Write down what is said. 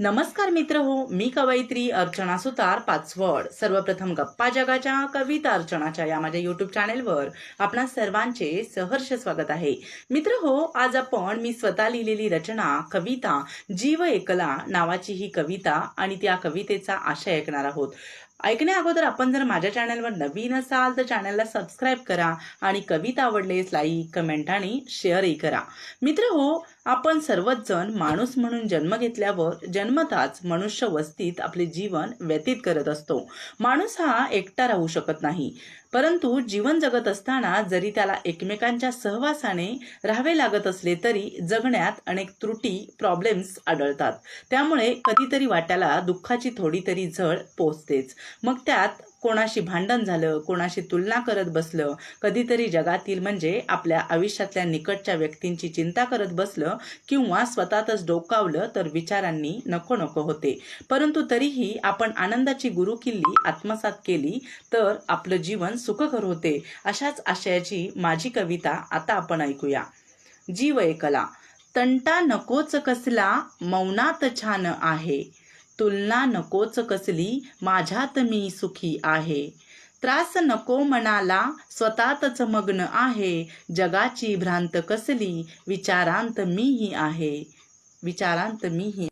नमस्कार मित्र हो मी कवयित्री अर्चना सुतार पाचवड. सर्वप्रथम गप्पा जगाच्या कविता अर्चनाच्या या माझ्या युट्यूब चॅनेलवर आपणा सर्वांचे सहर्ष स्वागत आहे. मित्र हो आज आपण मी स्वतः लिहिलेली रचना कविता जीव एकला नावाची ही कविता आणि त्या कवितेचा आशय ऐकणार आहोत. ऐकण्या अगोदर आपण जर माझ्या चॅनलवर नवीन असाल तर चॅनलला सबस्क्राईब करा आणि कविता आवडलेस लाईक कमेंट आणि शेअरही करा. मित्र हो आपण सर्वच जण माणूस म्हणून जन्म घेतल्यावर जन्मताच मनुष्य वस्तीत आपले जीवन व्यतीत करत असतो. माणूस हा एकटा राहू शकत नाही. परंतु जीवन जगत असताना जरी त्याला एकमेकांच्या सहवासाने राहावे लागत असले तरी जगण्यात अनेक त्रुटी प्रॉब्लेम्स आढळतात. त्यामुळे कधीतरी वाट्याला दुःखाची थोडी तरी झळ पोचतेच. मग त्यात कोणाशी भांडण झालं कोणाशी तुलना करत बसलं कधीतरी जगातील म्हणजे आपल्या आयुष्यातल्या निकटच्या व्यक्तींची चिंता करत बसलं किंवा स्वतःतच डोकावलं तर विचारांनी नको नको होते. परंतु तरीही आपण आनंदाची गुरुकिल्ली आत्मसात केली तर आपलं जीवन सुखकर होते अशाच आशयाची माझी कविता आता आपण ऐकूया. जीव एकला तंटा नकोच कसला मौनात छान आहे. तुलना नकोच कसली माझ्यात मी सुखी आहे. त्रास नको मनाला स्वतःतच मग्न आहे. जगाची भ्रांत कसली विचारांत मीही आहे. विचारांत मीही